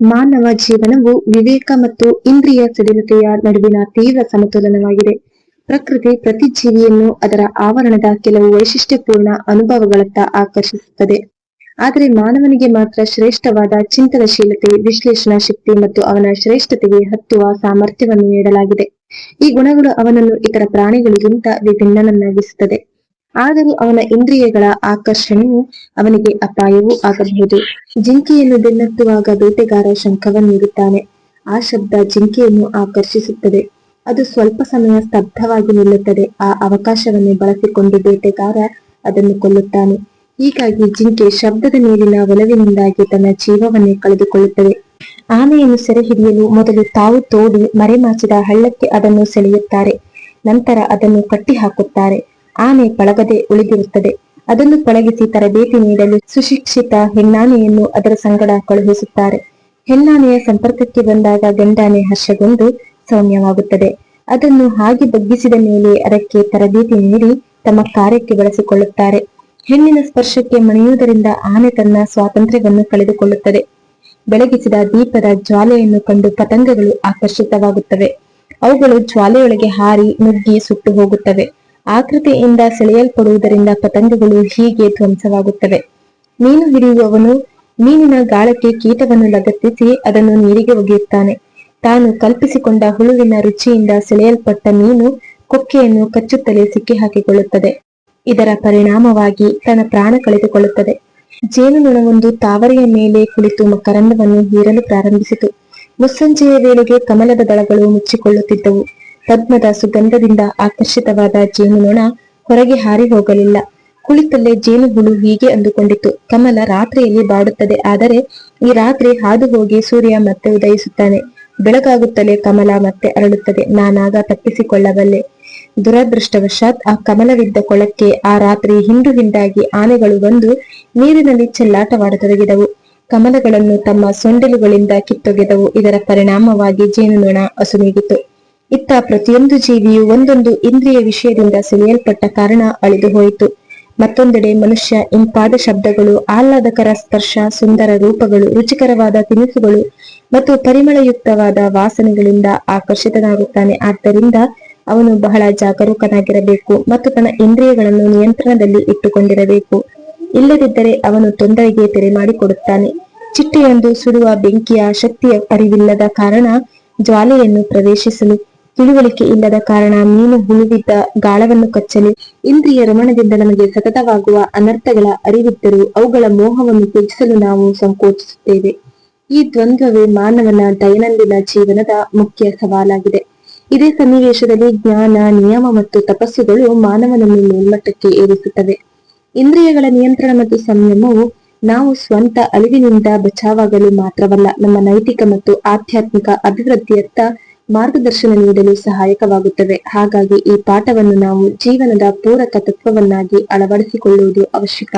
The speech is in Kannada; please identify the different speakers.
Speaker 1: ಮಾನವ ಜೀವನವು ವಿವೇಕ ಮತ್ತು ಇಂದ್ರಿಯ ಸಡಿಲತೆಯ ನಡುವಿನ ತೀವ್ರ ಸಮತೋಲನವಾಗಿದೆ. ಪ್ರಕೃತಿ ಪ್ರತಿ ಜೀವಿಯನ್ನು ಅದರ ಆವರಣದ ಕೆಲವು ವೈಶಿಷ್ಟ್ಯಪೂರ್ಣ ಅನುಭವಗಳತ್ತ ಆಕರ್ಷಿಸುತ್ತದೆ. ಆದರೆ ಮಾನವನಿಗೆ ಮಾತ್ರ ಶ್ರೇಷ್ಠವಾದ ಚಿಂತನಶೀಲತೆ, ವಿಶ್ಲೇಷಣಾ ಶಕ್ತಿ ಮತ್ತು ಅವನ ಶ್ರೇಷ್ಠತೆಗೆ ಹತ್ತುವ ಸಾಮರ್ಥ್ಯವನ್ನು ನೀಡಲಾಗಿದೆ. ಈ ಗುಣಗಳು ಅವನನ್ನು ಇತರ ಪ್ರಾಣಿಗಳಿಗಿಂತ ವಿಭಿನ್ನನನ್ನಾಗಿಸುತ್ತದೆ. ಆದರೂ ಅವನ ಇಂದ್ರಿಯಗಳ ಆಕರ್ಷಣೆಯು ಅವನಿಗೆ ಅಪಾಯವೂ ಆಗಬಹುದು. ಜಿಂಕೆಯನ್ನು ಬೆನ್ನತ್ತುವಾಗ ಬೇಟೆಗಾರ ಶಂಖವನ್ನು ನೀಡುತ್ತಾನೆ. ಆ ಶಬ್ದ ಜಿಂಕೆಯನ್ನು ಆಕರ್ಷಿಸುತ್ತದೆ. ಅದು ಸ್ವಲ್ಪ ಸಮಯ ಸ್ತಬ್ಧವಾಗಿ ನಿಲ್ಲುತ್ತದೆ. ಆ ಅವಕಾಶವನ್ನು ಬಳಸಿಕೊಂಡು ಬೇಟೆಗಾರ ಅದನ್ನು ಕೊಲ್ಲುತ್ತಾನೆ. ಹೀಗಾಗಿ ಜಿಂಕೆ ಶಬ್ದದ ಮೇಲಿನ ಒಲವಿನಿಂದಾಗಿ ತನ್ನ ಜೀವವನ್ನೇ ಕಳೆದುಕೊಳ್ಳುತ್ತದೆ. ಆನೆಯನ್ನು ಸೆರೆ ಹಿಡಿಯಲು ಮೊದಲು ತಾವು ತೋಡಿ ಮರೆಮಾಚಿದ ಹಳ್ಳಕ್ಕೆ ಅದನ್ನು ಸೆಳೆಯುತ್ತಾರೆ. ನಂತರ ಅದನ್ನು ಕಟ್ಟಿ ಹಾಕುತ್ತಾರೆ ಆನೆ ಪಳಗದೆ ಉಳಿದಿರುತ್ತದೆ. ಅದನ್ನು ಪಳಗಿಸಿ ತರಬೇತಿ ನೀಡಲು ಸುಶಿಕ್ಷಿತ ಹೆಣ್ಣಾನೆಯನ್ನು ಅದರ ಸಂಗಡ ಕಳುಹಿಸುತ್ತಾರೆ. ಹೆಣ್ಣಾನೆಯ ಸಂಪರ್ಕಕ್ಕೆ ಬಂದಾಗ ಗಂಡಾನೆ ಹರ್ಷಗೊಂಡು ಸೌಮ್ಯವಾಗುತ್ತದೆ. ಅದನ್ನು ಹಾಗೆ ಬಗ್ಗಿಸಿದ ಮೇಲೆ ಅದಕ್ಕೆ ತರಬೇತಿ ನೀಡಿ ತಮ್ಮ ಕಾರ್ಯಕ್ಕೆ ಬಳಸಿಕೊಳ್ಳುತ್ತಾರೆ. ಹೆಣ್ಣಿನ ಸ್ಪರ್ಶಕ್ಕೆ ಮಣಿಯುವುದರಿಂದ ಆನೆ ತನ್ನ ಸ್ವಾತಂತ್ರ್ಯವನ್ನು ಕಳೆದುಕೊಳ್ಳುತ್ತದೆ. ಬೆಳಗಿಸಿದ ದೀಪದ ಜ್ವಾಲೆಯನ್ನು ಕಂಡು ಪತಂಗಗಳು ಆಕರ್ಷಿತವಾಗುತ್ತವೆ. ಅವುಗಳು ಜ್ವಾಲೆಯೊಳಗೆ ಹಾರಿ ನುಗ್ಗಿ ಸುಟ್ಟು ಹೋಗುತ್ತವೆ. ಆಕೃತಿಯಿಂದ ಸೆಳೆಯಲ್ಪಡುವುದರಿಂದ ಪತಂಗಗಳು ಹೀಗೆ ಧ್ವಂಸವಾಗುತ್ತವೆ. ಮೀನು ಹಿಡಿಯುವವನು ಮೀನಿನ ಗಾಳಕ್ಕೆ ಕೀಟವನ್ನು ಲಗತ್ತಿಸಿ ಅದನ್ನು ನೀರಿಗೆ ಒಗೆಯುತ್ತಾನೆ. ತಾನು ಕಲ್ಪಿಸಿಕೊಂಡ ಹುಳುವಿನ ರುಚಿಯಿಂದ ಸೆಳೆಯಲ್ಪಟ್ಟ ಮೀನು ಕೊಕ್ಕೆಯನ್ನು ಕಚ್ಚುತ್ತಲೇ ಸಿಕ್ಕಿ ಹಾಕಿಕೊಳ್ಳುತ್ತದೆ ಇದರ ಪರಿಣಾಮವಾಗಿ ತನ್ನ ಪ್ರಾಣ ಕಳೆದುಕೊಳ್ಳುತ್ತದೆ. ಜೇನುನೊಣವೊಂದು ತಾವರೆಯ ಮೇಲೆ ಕುಳಿತು ಮಕರಂದವನ್ನು ಹೀರಲು ಪ್ರಾರಂಭಿಸಿತು. ಮುಸ್ಸಂಜೆಯ ವೇಳೆಗೆ ಕಮಲದ ದಳಗಳು ಮುಚ್ಚಿಕೊಳ್ಳುತ್ತಿದ್ದವು. ಪದ್ಮದ ಸುಗಂಧದಿಂದ ಆಕರ್ಷಿತವಾದ ಜೇನುನೊಣ ಹೊರಗೆ ಹಾರಿ ಹೋಗಲಿಲ್ಲ. ಕುಳಿತಲ್ಲೇ ಜೇನು ಹುಳು ಹೀಗೆ ಅಂದುಕೊಂಡಿತು ಕಮಲ ರಾತ್ರಿಯಲ್ಲಿ ಬಾಡುತ್ತದೆ. ಆದರೆ ಈ ರಾತ್ರಿ ಹಾದು ಹೋಗಿ ಸೂರ್ಯ ಮತ್ತೆ ಉದಯಿಸುತ್ತಾನೆ. ಬೆಳಗಾಗುತ್ತಲೇ ಕಮಲ ಮತ್ತೆ ಅರಳುತ್ತದೆ. ನಾನಾಗ ತಪ್ಪಿಸಿಕೊಳ್ಳಬಲ್ಲೆ. ದುರದೃಷ್ಟವಶಾತ್ ಆ ಕಮಲವಿದ್ದ ಕೊಳಕ್ಕೆ ಆ ರಾತ್ರಿ ಹಿಂಡು ಹಿಂಡಾಗಿ ಆನೆಗಳು ಬಂದು ನೀರಿನಲ್ಲಿ ಚೆಲ್ಲಾಟವಾಡತೊಡಗಿದವು ಕಮಲಗಳನ್ನು ತಮ್ಮ ಸೊಂಡಿಲುಗಳಿಂದ ಕಿತ್ತೊಗೆದವು. ಇದರ ಪರಿಣಾಮವಾಗಿ ಜೇನುನೊಣ ಅಸುನೀಗಿತು ಇತ್ತ ಪ್ರತಿಯೊಂದು ಜೀವಿಯು ಒಂದೊಂದು ಇಂದ್ರಿಯ ವಿಷಯದಿಂದ ಸೆಳೆಯಲ್ಪಟ್ಟ ಕಾರಣ ಅಳಿದು ಹೋಯಿತು. ಮತ್ತೊಂದೆಡೆ ಮನುಷ್ಯ ಇಂಪಾದ ಶಬ್ದಗಳು, ಆಹ್ಲಾದಕರ ಸ್ಪರ್ಶ, ಸುಂದರ ರೂಪಗಳು, ರುಚಿಕರವಾದ ತಿನಿಸುಗಳು ಮತ್ತು ಪರಿಮಳಯುಕ್ತವಾದ ವಾಸನೆಗಳಿಂದ ಆಕರ್ಷಿತನಾಗುತ್ತಾನೆ. ಆದ್ದರಿಂದ ಅವನು ಬಹಳ ಜಾಗರೂಕನಾಗಿರಬೇಕು ಮತ್ತು ತನ್ನ ಇಂದ್ರಿಯಗಳನ್ನು ನಿಯಂತ್ರಣದಲ್ಲಿ ಇಟ್ಟುಕೊಂಡಿರಬೇಕು. ಇಲ್ಲದಿದ್ದರೆ ಅವನು ತೊಂದರೆಗೆ ತೆರೆ ಮಾಡಿಕೊಡುತ್ತಾನೆ ಚಿಟ್ಟೆಯೊಂದು ಸುಡುವ ಬೆಂಕಿಯ ಶಕ್ತಿಯ ಅರಿವಿಲ್ಲದ ಕಾರಣ ಜ್ವಾಲೆಯನ್ನು ಪ್ರವೇಶಿಸಲು ತಿಳುವಳಿಕೆ ಇಲ್ಲದ ಕಾರಣ ಮೀನು ಹುಳುವಿದ್ದ ಗಾಳವನ್ನು ಕಚ್ಚಲು ಇಂದ್ರಿಯ ರಮಣದಿಂದ ನಮಗೆ ಸತತವಾಗುವ ಅನರ್ಥಗಳ ಅರಿವಿದ್ದರೂ ಅವುಗಳ ಮೋಹವನ್ನು ತ್ಯಜಿಸಲು ನಾವು ಸಂಕೋಚಿಸುತ್ತೇವೆ. ಈ ದ್ವಂದ್ವವೇ ಮಾನವನ ದೈನಂದಿನ ಜೀವನದ ಮುಖ್ಯ ಸವಾಲಾಗಿದೆ. ಇದೇ ಸನ್ನಿವೇಶದಲ್ಲಿ ಜ್ಞಾನ, ನಿಯಮ ಮತ್ತು ತಪಸ್ಸುಗಳು ಮಾನವನನ್ನು ಮೇಲ್ಮಟ್ಟಕ್ಕೆ ಏರಿಸುತ್ತವೆ. ಇಂದ್ರಿಯಗಳ ನಿಯಂತ್ರಣ ಮತ್ತು ಸಂಯಮವು ನಾವು ಸ್ವಂತ ಅಳಿವಿನಿಂದ ಬಚಾವಾಗಲು ಮಾತ್ರವಲ್ಲ, ನಮ್ಮ ನೈತಿಕ ಮತ್ತು ಆಧ್ಯಾತ್ಮಿಕ ಅಭಿವೃದ್ಧಿಯತ್ತ ಮಾರ್ಗದರ್ಶನ ನೀಡಲು ಸಹಾಯಕವಾಗುತ್ತವೆ. ಹಾಗಾಗಿ ಈ ಪಾಠವನ್ನು ನಾವು ಜೀವನದ ಪೂರಕ ತತ್ವವನ್ನಾಗಿ ಅಳವಡಿಸಿಕೊಳ್ಳುವುದು ಅವಶ್ಯಕ.